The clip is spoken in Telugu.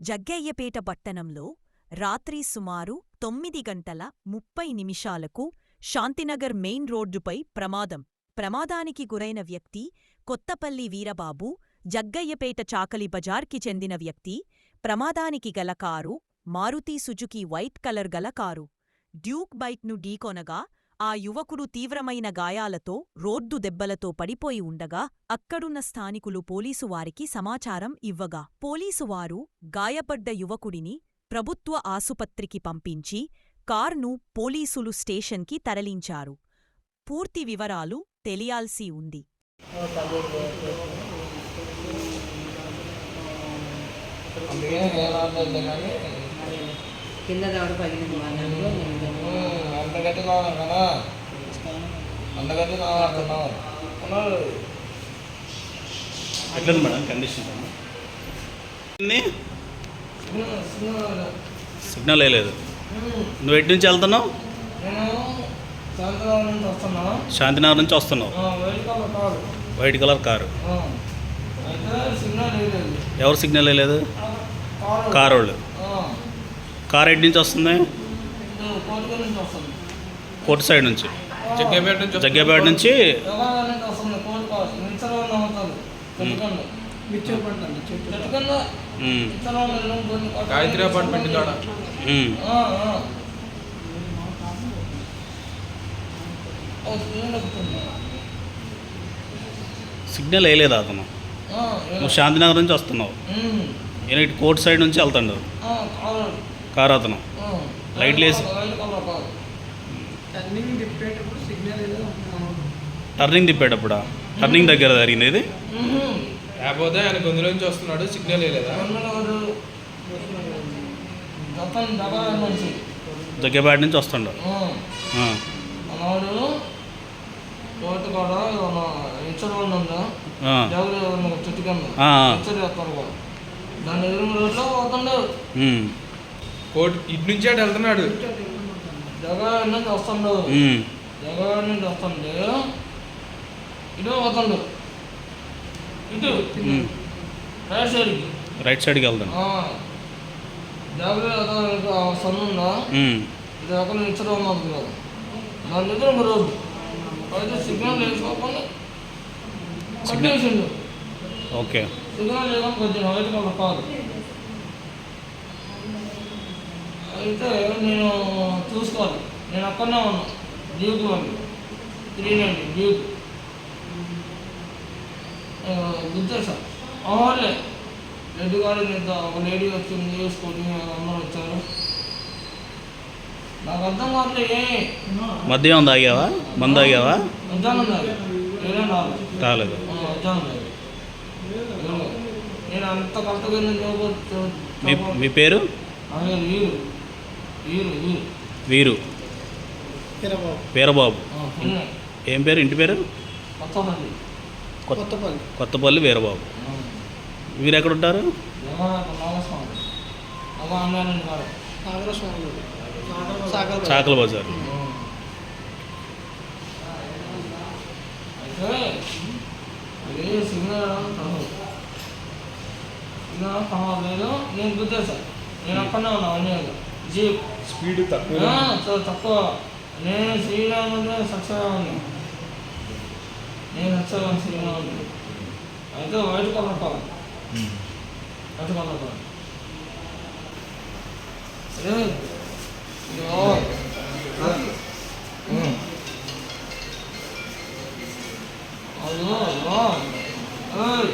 జగ్గయ్యపేట పట్టణంలో రాత్రి సుమారు తొమ్మిది గంటల ముప్పై నిమిషాలకు శాంతినగర్ మెయిన్ రోడ్డుపై ప్రమాదం. ప్రమాదానికి గురైన వ్యక్తి కొత్తపల్లి వీరబాబు జగ్గయ్యపేట చాకలి బజార్కి చెందిన వ్యక్తి ప్రమాదానికి గల car Maruti Suzuki white colour గల కారు. డ్యూక్ బైక్ను ఢీకొనగా ఆ యువకుడు తీవ్రమైన గాయాలతో రోడ్డు దెబ్బలతో పడిపోయి ఉండగా అక్కడున్న స్థానికులు పోలీసువారికి సమాచారం ఇవ్వగా పోలీసువారు గాయపడ్డ యువకుడిని ప్రభుత్వ ఆసుపత్రికి పంపించి కార్ను పోలీసులు స్టేషన్కి తరలించారు. పూర్తి వివరాలు తెలియాల్సి ఉంది. కింద ఉమ్, కదా? అంత గట్టిగా ఆడుతున్నాం ఉన్నారు. ఎట్లా మేడం కండిషన్ సిగ్నల్- సిగ్నల్. వేయలేదు నువ్వు ఎటు నుంచి వెళ్తున్నావు? శాంతినగర్ నుంచి వస్తున్నావు. White colour car. ఎవరు సిగ్నల్ వేయలేదు కారు వాళ్ళు కారు ఎటు నుంచి వస్తుంది ఇది కోటికల్ నుంచి వస్తుంది కోర్టు సైడ్ నుంచి. జగ్గేపేట నుంచి జగ్గేపేట గాయత్రి అపార్ట్మెంట్ కాడ. ఉమ్. ఆ, ఆ. ఓ, సిగ్నల్ వేయలేదు అతను. నువ్వు శాంతినగర్ నుంచి వస్తున్నావు. ఈయన ఇటు కోర్టు సైడ్ నుంచి వెళ్తాడు ఆ, కారు. అతను. లైట్లు వేసి- కలర్ కారు. టర్నింగ్ తిప్పేటప్పుడా టర్నింగ్ దగ్గర జరిగింది ఇది. లేకపోతే ఆయన గొంతులో నుంచి వస్తున్నాడు సిగ్నల్ జగ్గేపేట నుంచి. వస్తుండు. ఆ. ఆ, అన్నాడు తోట కాడ ఇచ్చడు ఉందా ఆ, జగలు ఉన్న చెట్టు కింద? ఆ. ఇచ్చడు చేస్తారు కూడా దాని ఎదురు రోడ్లో కోర్టు ఇటు నుంచి అటు వెళ్తున్నాడు. జగ నుంచి వస్తుండు ఉమ్, జగ నుంచి వస్తుండే ఇటు పోతుండు. ఇటు. రైట్ సైడ్కి. రైట్ సైడ్కి వెళ్తాను జగ సన్ ఉందా ఉమ్, ఇది అక్కడ ఇచ్చడం ఉన్నది కదా దాని దగ్గర ఒక రోడ్డు. అయితే సిగ్నల్ వేసుకోకుండా సిగ్నల్- ఓకే. సిగ్నల్ లేకుండా కొంచెం వైట్ కలర్ కాదు. అయితే నేను చూసుకోవాలి. నేను అక్కడనే ఉన్నా డ్యూక్ వాళ్ళు త్రీ నైన్టీ డ్యూక్ గుర్తేసా అవ్వలే రెడ్డి గారు నిద్ర ఒక లేడీ వచ్చింది స్కూటీ అందరూ వచ్చారు. నాకు అర్థం కావట్లే ఏ? మద్యం తాగావా? మందు తాగావా? మధ్యాహ్నం రాలేదు మధ్యాహ్నం ఏడు. నేను అంత కరెక్ట్గా మీ పేరు? వీరు. వీరు వీరు వీరు వీరబాబు. ఏం పేరు? ఇంటి పేరు? కొత్తపల్లి. కొత్త కొత్తపల్లి. వీరబాబు. మీరు ఎక్కడ ఉంటారు చాకల బజార్. నేను గుర్తేసా నేను అక్కడనే ఉన్నా అన్నీ జీప్ స్పీడ్ తక్కువ. తక్కువ. నేను శ్రీరాముడు సత్యరాముడు నేను సత్యరాము శ్రీరాముడు అయితే వైట్ కలర్ కావాలి వైట్ కలర్ ఇదిగో. ఏయ్,